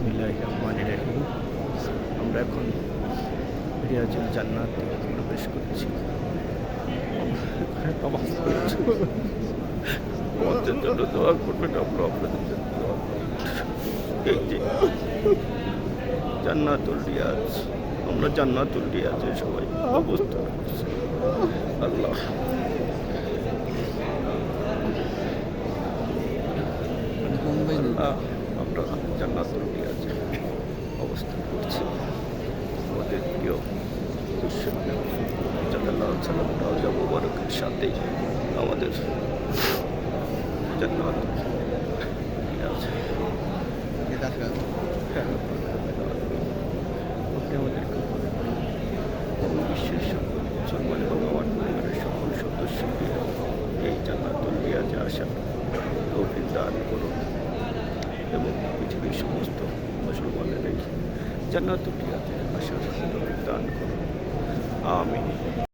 বিসমিল্লাহ রহমান রাহিম। আমরা এখন রিয়াজুল জান্নাত প্রবেশ করছি। আমাদের জন্য দোয়া করবেন আমরা আপনাদের জন্য দোয়া জান্নাতুল রিয়াজ আমরা জান্নাতুল রিয়াজে সবাই অবস্থান করছি আল্লাহ। আহ, আমরা জান্নাতুল রিয়াজে অবস্থান করছি। আমাদের প্রিয় জানাল্লাহ সাল্লাম রাজা মুবারকের আমাদের জান্নাত হ্যাঁ বিশ্বের সকল মুসলমান এবং পরিবারের সকল সদস্যকে এই জান্নাতুল রিয়াজে আসার তৌফিক দান করুন। সমস্ত মুসলমানের জন্য আসার তৌফিক দান করুন। আমি